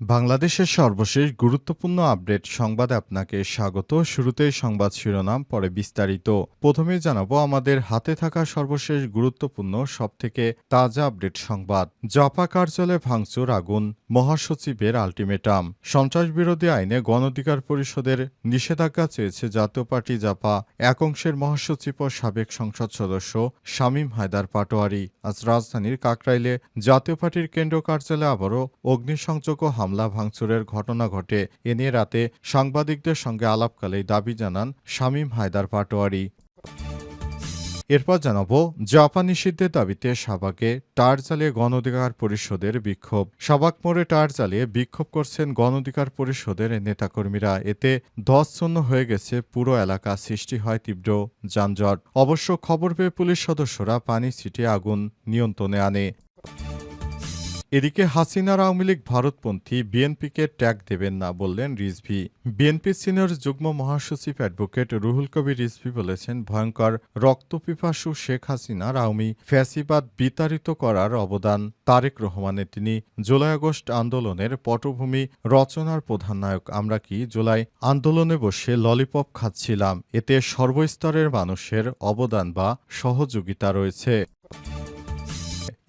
বাংলাদেশের সর্বশেষ গুরুত্বপূর্ণ আপডেট সংবাদে আপনাকে স্বাগত। শুরুতেই সংবাদ শিরোনাম, পরে বিস্তারিত। প্রথমে জানাব আমাদের হাতে থাকা সর্বশেষ গুরুত্বপূর্ণ, সবথেকে তাজা আপডেট সংবাদ। জাপা কার্যালয়ে ভাঙচুর আগুন, মহাসচিবের আলটিমেটাম। সন্ত্রাস বিরোধী আইনে গণঅধিকার পরিষদের নিষেধাজ্ঞা চেয়েছে জাতীয় পার্টি জাপা। এক অংশের মহাসচিব ও সাবেক সংসদ সদস্য শামীম হায়দার পাটোয়ারি। আজ রাজধানীর কাকরাইলে জাতীয় পার্টির কেন্দ্র কার্যালয়ে আবারও অগ্নিসংযোগ ও হামলা ভাঙচুরের ঘটনা ঘটে। এ নিয়ে রাতে সাংবাদিকদের সঙ্গে আলাপকালেই দাবি জানান শামীম হায়দার পাটোয়ারি। এরপর জানাব, জাপান নিষিদ্ধের দাবিতে সাবাকে টায়ার চালিয়ে গণ অধিকার পরিষদের বিক্ষোভ। সাবাক মোড়ে টায়ার চালিয়ে বিক্ষোভ করছেন গণ অধিকার পরিষদের নেতাকর্মীরা। এতে ধসছন্ন হয়ে গেছে, পুরো এলাকা সৃষ্টি হয় তীব্র যানজট। অবশ্য খবর পেয়ে পুলিশ সদস্যরা পানি ছিটিয়ে আগুন নিয়ন্ত্রণে আনে। এদিকে হাসিনার আওয়ামী লীগ ভারতপন্থী বিএনপিকে ট্যাগ দেবেন না বললেন রিজভি। বিএনপি সিনিয়র যুগ্ম মহাসচিব অ্যাডভোকেট রুহুল কবির রিজভি বলেছেন, ভয়ঙ্কর রক্তপিপাসু শেখ হাসিনার আওয়ামী ফ্যাসিবাদ বিতাড়িত করার অবদান। তারেক রহমানের তিনি জুলাই আগস্ট আন্দোলনের পটভূমি রচনার প্রধান নায়ক। আমরা কি জুলাই আন্দোলনে বসে ললিপপ খাচ্ছিলাম? এতে সর্বস্তরের মানুষের অবদান বা সহযোগিতা রয়েছে।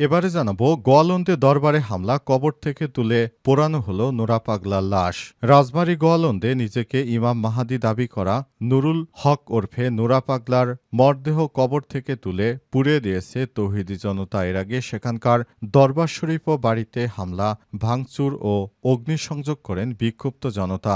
এবারে জানাব, গোয়ালন্দে দরবারে হামলা, কবর থেকে তুলে পোড়ানো হলো নোরা পাগলার লাশ। রাজবাড়ী গোয়ালন্দে নিজেকে ইমাম মাহাদি দাবি করা নুরুল হক ওরফে নোরা পাগলার মরদেহ কবর থেকে তুলে পুড়ে দিয়েছে তৌহিদি জনতা। এর আগে সেখানকার দরবার শরীফ বাড়িতে হামলা, ভাঙচুর ও অগ্নিসংযোগ করেন বিক্ষুব্ধ জনতা।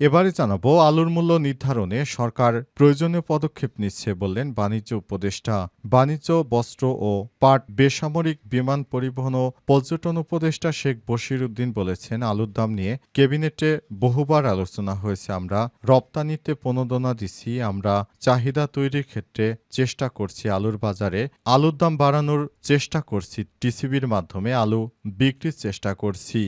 এবারে জানাব আলুর মূল্য নির্ধারণে সরকার প্রয়োজনীয় পদক্ষেপ নিচ্ছে বললেন বাণিজ্য উপদেষ্টা। বাণিজ্য, বস্ত্র ও পাট বেসামরিক বিমান পরিবহন ও পর্যটন উপদেষ্টা শেখ বশির উদ্দিন বলেছেন, আলুর দাম নিয়ে ক্যাবিনেটে বহুবার আলোচনা হয়েছে। আমরা রপ্তানিতে প্রণোদনা দিচ্ছি, আমরা চাহিদা তৈরির ক্ষেত্রে চেষ্টা করছি, আলুর বাজারে আলুর দাম বাড়ানোর চেষ্টা করছি, টিসিবির মাধ্যমে আলু বিক্রির চেষ্টা করছি।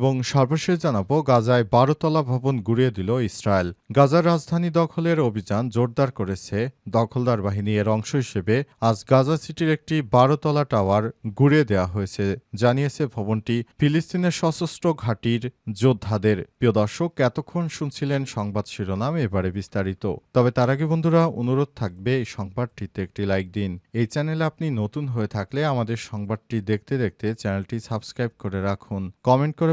এবং সর্বশেষ জানাব, গাজায় বারোতলা ভবন গুড়িয়ে দিল ইসরায়েল। গাজার রাজধানী দখলের অভিযান জোরদার করেছে দখলদার বাহিনী। এর অংশ হিসেবে আজ গাজা সিটির একটি বারোতলা টাওয়ার গুড়িয়ে দেওয়া হয়েছে, জানিয়েছে ভবনটি ফিলিস্তিনের সশস্ত্র ঘাঁটির যোদ্ধাদের। প্রিয় দর্শক, এতক্ষণ শুনছিলেন সংবাদ শিরোনাম, এবারে বিস্তারিত। তবে তার আগে বন্ধুরা, অনুরোধ থাকবে এই সংবাদটিতে একটি লাইক দিন। এই চ্যানেলে আপনি নতুন হয়ে থাকলে আমাদের সংবাদটি দেখতে দেখতে চ্যানেলটি সাবস্ক্রাইব করে রাখুন। কমেন্ট করে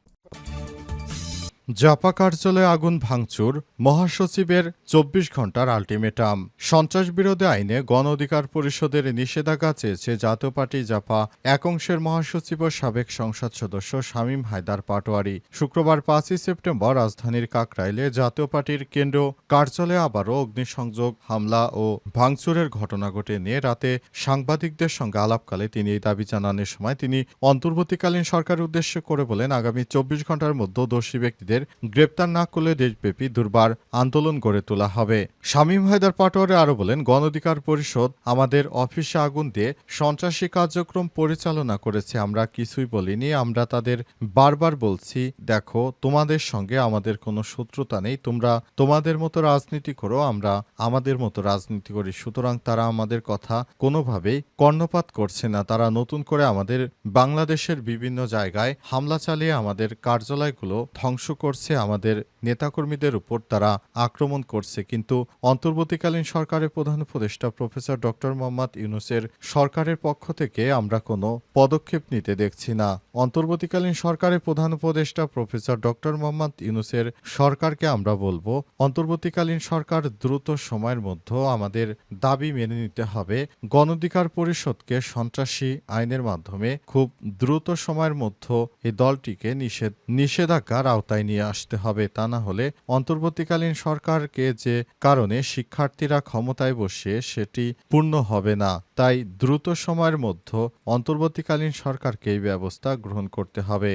জাপা কার্যালয়ে আগুন ভাঙচুর, মহাসচিবের চব্বিশ ঘণ্টার আলটিমেটাম। সন্ত্রাস বিরোধী আইনে গণ অধিকার পরিষদের নিষেধাজ্ঞা চেয়েছে জাতীয় পার্টি জাপা। এক অংশের মহাসচিব ও সাবেক সংসদ সদস্য শামীম হায়দার পাটোয়ারি। শুক্রবার পাঁচই সেপ্টেম্বর রাজধানীর কাকরাইলে জাতীয় পার্টির কেন্দ্র কার্যালয়ে আবারও অগ্নিসংযোগ, হামলা ও ভাঙচুরের ঘটনা ঘটে নিয়ে রাতে সাংবাদিকদের সঙ্গে আলাপকালে তিনি এই দাবি জানানোর সময় তিনি অন্তর্বর্তীকালীন সরকারের উদ্দেশ্য করে বলেন, আগামী চব্বিশ ঘণ্টার মধ্যে দোষী ব্যক্তিদের গ্রেপ্তার না করলে দেশব্যাপী দুর্বার আন্দোলন গড়ে তোলা হবে। শামীম হায়দার পাটোয়ারে আরও বলেন গণ অধিকার পরিষদ আমাদের অফিসে আগুন দিয়ে সন্ত্রাসী কার্যক্রম পরিচালনা করেছে। আমরা কিছুই বলিনি, আমরা তাদের বারবার বলছি, দেখো, তোমাদের সঙ্গে আমাদের কোনো শত্রুতা নেই, তোমরা তোমাদের মতো রাজনীতি করো, আমরা আমাদের মতো রাজনীতি করি। সুতরাং তারা আমাদের কথা কোনোভাবেই কর্ণপাত করছে না। তারা নতুন করে আমাদের বাংলাদেশের বিভিন্ন জায়গায় হামলা চালিয়ে আমাদের কার্যালয়গুলো ধ্বংস করছে, আমাদের নেতাকর্মীদের উপর তারা আক্রমণ করছে। কিন্তু অন্তর্বর্তীকালীন সরকারের প্রধান উপদেষ্টা প্রফেসর ডক্টর মোহাম্মদ ইউনুসের সরকারের পক্ষ থেকে আমরা কোনো পদক্ষেপ নিতে দেখছি না। অন্তর্বর্তীকালীন সরকারের প্রধান উপদেষ্টা প্রফেসর ডক্টর মোহাম্মদ ইউনুসের সরকারকে আমরা বলব, অন্তর্বর্তীকালীন সরকার দ্রুত সময়ের মধ্যে আমাদের দাবি মেনে নিতে হবে। গণধিকার পরিষদকে সন্ত্রাসী আইনের মাধ্যমে খুব দ্রুত সময়ের মধ্যে এই দলটিকে নিষেধ, নিষেধাজ্ঞার আওতায় নিয়ে আসতে হবে তা না হলে অন্তর্বর্তীকালীন সরকারকে যে কারণে শিক্ষার্থীরা ক্ষমতায় বসে সেটি পূর্ণ হবে না, তাই দ্রুত সময়ের মধ্যে অন্তর্বর্তীকালীন সরকারকে এই ব্যবস্থা গ্রহণ করতে হবে।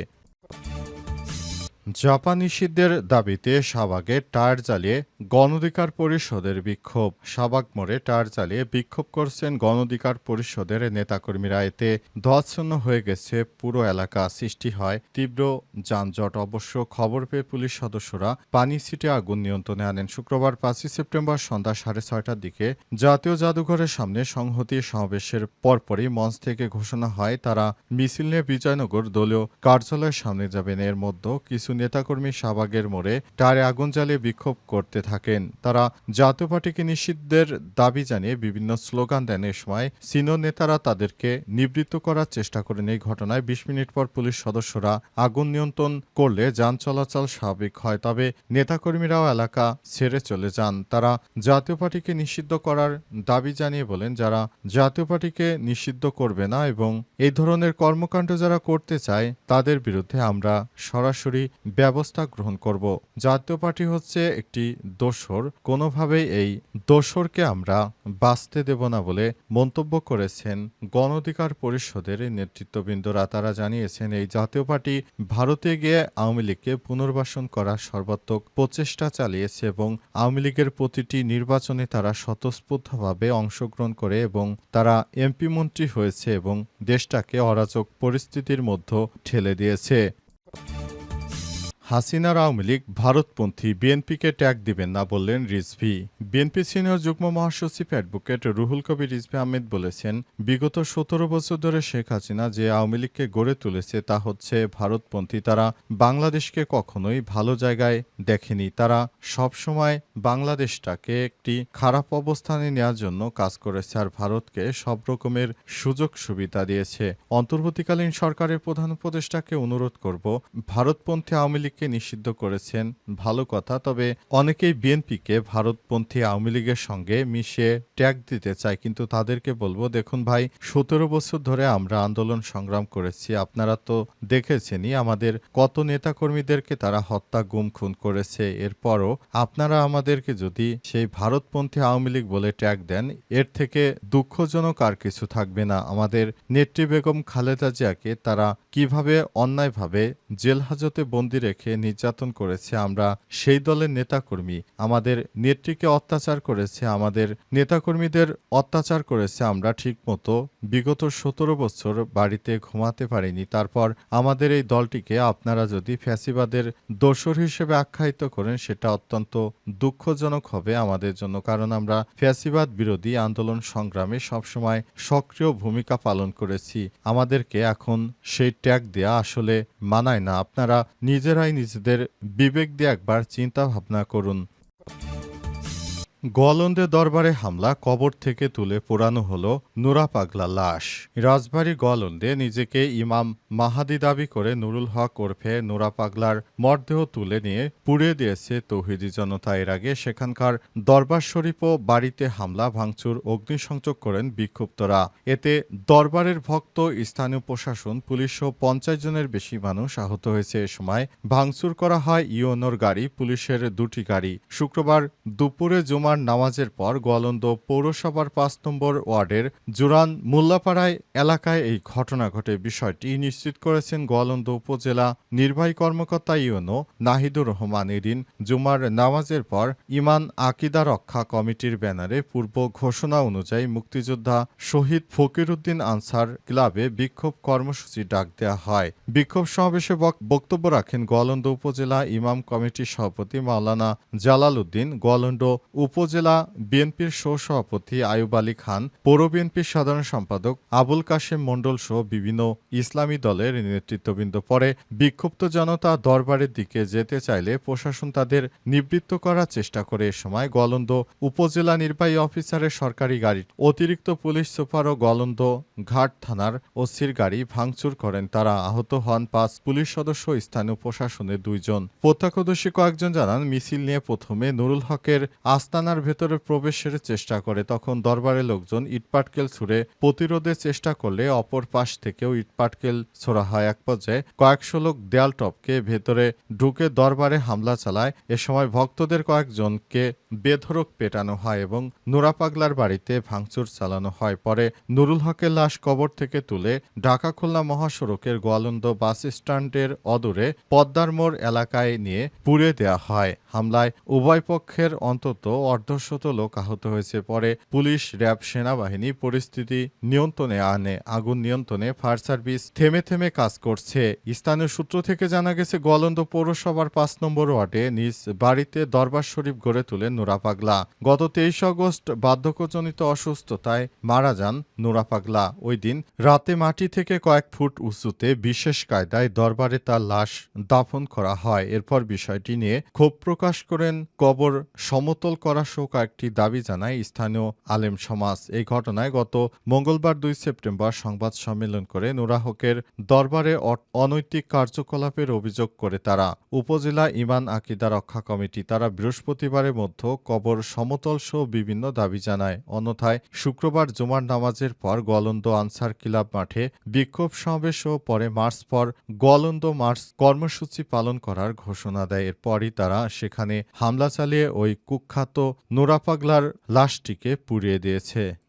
জাপানিশিদের দাবিতে শাহবাগে টায়ার জ্বালিয়ে গণধিকার পরিষদের বিক্ষোভ। শাহবাগ মোড়ে টায়ার জ্বালিয়ে বিক্ষোভ করছেন গণধিকার পরিষদের নেতাকর্মীরা। এতে ধোয়াচ্ছন্ন হয়ে গেছে পুরো এলাকা। সৃষ্টি হয় তীব্র যানজট। অবশ্য খবর পেয়ে পুলিশ সদস্যরা পানি ছিটে আগুন নিয়ন্ত্রণে আনেন। শুক্রবার পাঁচই সেপ্টেম্বর সন্ধ্যা সাড়ে ছয়টার দিকে জাতীয় জাদুঘরের সামনে সংহতি সমাবেশের পরপরই মঞ্চ থেকে ঘোষণা হয়, তারা মিছিল নিয়ে বিজয়নগর দলীয় কার্যালয়ের সামনে যাবেন। এর মধ্যে কিছু নেতাকর্মী শাহবাগের মোড়ে টায়ারে আগুন জ্বালিয়ে বিক্ষোভ করতে থাকেন। তারা জাতীয় পার্টিকে নিষিদ্ধের দাবি জানিয়ে বিভিন্ন স্লোগান দেন। এ সময় সিনিয়র নেতারা তাদেরকে নিবৃত্ত করার চেষ্টা করেন। এই ঘটনায় বিশ মিনিট পর পুলিশ সদস্যরা আগুন নিয়ন্ত্রণ করলে যান চলাচল স্বাভাবিক হয়, তবে নেতাকর্মীরাও এলাকা ছেড়ে চলে যান। তারা জাতীয় পার্টিকে নিষিদ্ধ করার দাবি জানিয়ে বলেন, যারা জাতীয় পার্টিকে নিষিদ্ধ করবে না এবং এই ধরনের কর্মকাণ্ড যারা করতে চায়, তাদের বিরুদ্ধে আমরা সরাসরি ব্যবস্থা গ্রহণ করব। জাতীয় পার্টি হচ্ছে একটি দোসর। কোনোভাবেই এই দোসরকে আমরা বাঁচতে দেব না বলে মন্তব্য করেছেন গণঅধিকার পরিষদের নেতৃত্ববৃন্দরা। তারা জানিয়েছেন, এই জাতীয় পার্টি ভারতে গিয়ে আওয়ামী লীগকে পুনর্বাসন করার সর্বাত্মক প্রচেষ্টা চালিয়েছে এবং আওয়ামী লীগের প্রতিটি নির্বাচনে তারা স্বতঃস্ফূর্তভাবে অংশগ্রহণ করে এবং তারা এমপি মন্ত্রী হয়েছে এবং দেশটাকে অরাজক পরিস্থিতির মধ্যে ঠেলে দিয়েছে। হাসিনার আওয়ামী লীগ ভারতপন্থী বিএনপিকে ট্যাগ দিবেন না বললেন রিজভি। বিএনপি সিনিয়র যুগ্ম মহাসচিব অ্যাডভোকেট রুহুল কবির রিজভি আহমেদ বলেছেন, বিগত সতেরো বছর ধরে শেখ হাসিনা যে আওয়ামী লীগকে গড়ে তুলেছে তা হচ্ছে ভারতপন্থী, তারা বাংলাদেশকে কখনোই ভালো জায়গায় দেখেনি। তারা সবসময় বাংলাদেশটাকে একটি খারাপ অবস্থানে নেওয়ার জন্য কাজ করেছে আর ভারতকে সব রকমের সুযোগ সুবিধা দিয়েছে। অন্তর্বর্তীকালীন সরকারের প্রধান উপদেষ্টাকে অনুরোধ করব, ভারতপন্থী আওয়ামী লীগকে নিষিদ্ধ করেছেন, ভালো কথা, তবে অনেকেই বিএনপিকে ভারতপন্থী আওয়ামী লীগের সঙ্গে মিশিয়ে ট্যাগ দিতে চায়, কিন্তু তাদেরকে বলব, দেখুন ভাই, সতেরো বছর ধরে আমরা আন্দোলন সংগ্রাম করেছি, আপনারা তো দেখেছেনই আমাদের কত নেতাকর্মীদেরকে তারা হত্যা, গুম, খুন করেছে, এরপরও আপনারা আমাদেরকে যদি সেই ভারতপন্থী আওয়ামী লীগ বলে ট্যাগ দেন, এর থেকে দুঃখজনক আর কিছু থাকবে না। আমাদের নেত্রী বেগম খালেদা জিয়াকে তারা কীভাবে অন্যায়ভাবে জেল হাজতে বন্দি রেখে নির্যাতন করেছে আমরা, সেই দলের নেতাকর্মী, আমাদের নেত্রীকে অত্যাচার করেছে, আমাদের নেতাকর্মীদের অত্যাচার করেছে আমরা ঠিকমতো বিগত সতেরো বছর বাড়িতে ঘুমাতে পারিনি। তারপর আমাদের এই দলটিকে আপনারা যদি ফ্যাসিবাদের দোসর হিসেবে আখ্যায়িত করেন, সেটা অত্যন্ত দুঃখজনক হবে আমাদের জন্য, কারণ আমরা ফ্যাসিবাদ বিরোধী আন্দোলন সংগ্রামে সবসময় সক্রিয় ভূমিকা পালন করেছি। আমাদেরকে এখন সেই ট্যাগ দেয়া আসলে মানায় না। আপনারা নিজেরাই নিজেদের বিবেক দিয়ে একবার চিন্তা ভাবনা করুন। গোয়ালন্দে দরবারে হামলা কবর থেকে তুলে পোড়ানো হলো নুরা পাগলা লাশ। রাজবাড়ী গোয়ালন্দে নিজেকে ইমাম মাহাদি দাবি করে নুরুল হক ওরফে নুরা পাগলার মরদেহ তুলে নিয়ে পুড়িয়ে দিয়েছে তৌহিদি জনতা। এর আগে সেখানকার দরবার শরীফ ও বাড়িতে হামলা, ভাঙচুর, অগ্নিসংযোগ করেন বিক্ষুব্ধরা। এতে দরবারের ভক্ত, স্থানীয় প্রশাসন, পুলিশ ও পঞ্চাশ জনের বেশি মানুষ আহত হয়েছে। এ সময় ভাঙচুর করা হয় ইওনোর গাড়ি, পুলিশের দুটি গাড়ি। শুক্রবার দুপুরে জুমার নামাজের পর গোয়ালন্দ পৌরসভার পাঁচ নম্বর ওয়ার্ডের জুরান মোল্লাপাড়ায় এলাকায় এই ঘটনা ঘটে। বিষয়টি নিশ্চিত করেছেন গোয়ালন্দ উপজেলা নির্বাহী কর্মকর্তা ইউনো নাহিদুর রহমান। এদিন জুমার নামাজের পর ইমান আকিদা রক্ষা কমিটির ব্যানারে পূর্ব ঘোষণা অনুযায়ী মুক্তিযোদ্ধা শহীদ ফকিরউদ্দিন আনসার ক্লাবে বিক্ষোভ কর্মসূচি ডাক দেওয়া হয়। বিক্ষোভ সমাবেশে বক্তব্য রাখেন গোয়ালন্দ উপজেলা ইমাম কমিটির সভাপতি মাওলানা জালাল উদ্দিন গোয়ালন্দ উপজেলা বিএনপির সহসভাপতি আয়ুব আলী খান, পৌর বিএনপির সাধারণ সম্পাদক আবুল কাশেম মণ্ডল সহ বিভিন্ন ইসলামী দলের নেতৃত্ববৃন্দ। পরে বিক্ষুব্ধ জনতা দরবারের দিকে যেতে চাইলে প্রশাসন তাদের নিবৃত্ত করার চেষ্টা করে। এ সময় গলন্দ উপজেলা নির্বাহী অফিসারের সরকারি গাড়ি, অতিরিক্ত পুলিশ সুপার ও গলন্দ ঘাট থানার ওসির গাড়ি ভাঙচুর করেন। তারা আহত হন পাঁচ পুলিশ সদস্য স্থানীয় প্রশাসনের দুইজন। প্রত্যক্ষদর্শী কয়েকজন জানান, মিছিল নিয়ে প্রথমে নুরুল হকের আস্তানা থানার ভেতরে প্রবেশের চেষ্টা করে, তখন দরবারের লোকজন ইটপাটকেল ছুড়ে প্রতিরোধের চেষ্টা করলে অপর পাশ থেকেও ইটপাটকেল ছোড়া হয়। এক পর্যায়ে কয়েকশো লোক দেয়াল টপকে ভেতরে ঢুকে দরবারে হামলা চালায়। এ সময় ভক্তদের কয়েকজনকে বেধরক পেটানো হয় এবং নোরা পাগলার বাড়িতে ভাঙচুর চালানো হয়। পরে নুরুল হকের লাশ কবর থেকে তুলে ঢাকা খুলনা মহাসড়কের গোয়ালন্দ বাস স্ট্যান্ডের অদূরে পদ্মার মোড় এলাকায় নিয়ে পুড়ে দেওয়া হয়। হামলায় উভয় পক্ষের অন্তত অর্ধশত লোক আহত হয়েছে। পরে পুলিশ, র্যাব, সেনাবাহিনী পরিস্থিতি নিয়ন্ত্রণে আনে। আগুন নিয়ন্ত্রণে ফায়ার সার্ভিস থেমে থেমে কাজ করছে। স্থানীয় সূত্র থেকে জানা গেছে, গোয়ালন্দ পৌরসভার পাঁচ নম্বর ওয়ার্ডে নিজ বাড়িতে দরবার শরীফ গড়ে তুলে নোরা পাগলা। গত তেইশ আগস্ট বার্ধক্যজনিত অসুস্থতায় মারা যান নোরা পাগলা। ওই দিন রাতে মাটি থেকে কয়েক ফুট উঁচুতে বিশেষ কায়দায় দরবারে তার লাশ দাফন করা হয়। এরপর বিষয়টি নিয়ে ক্ষোভ প্রকাশ করেন কবর সমতল করা সহ কয়েকটি দাবি জানায়, স্থানীয় আলেম সমাজ এই ঘটনায় গত মঙ্গলবার দুই সেপ্টেম্বর সংবাদ সম্মেলন করে নোরা হকের দরবারে অনৈতিক কার্যকলাপের অভিযোগ করে তারা। উপজেলা ইমান আকিদা রক্ষা কমিটি তারা বৃহস্পতিবারের মধ্যে কবর সমতল সহ বিভিন্ন দাবি জানায়। অন্যথায়, শুক্রবার জুমার নামাজের পর গলন্দ আনসার ক্লাব মাঠে বিক্ষোভ সমাবেশ ও পরে মার্চ পর গলন্দ মার্চ কর্মসূচি পালন করার ঘোষণা দেয়। এরপরই তারা সেখানে হামলা চালিয়ে ওই কুখ্যাত নোরা পাগলার লাশটিকে পুড়িয়ে দিয়েছে।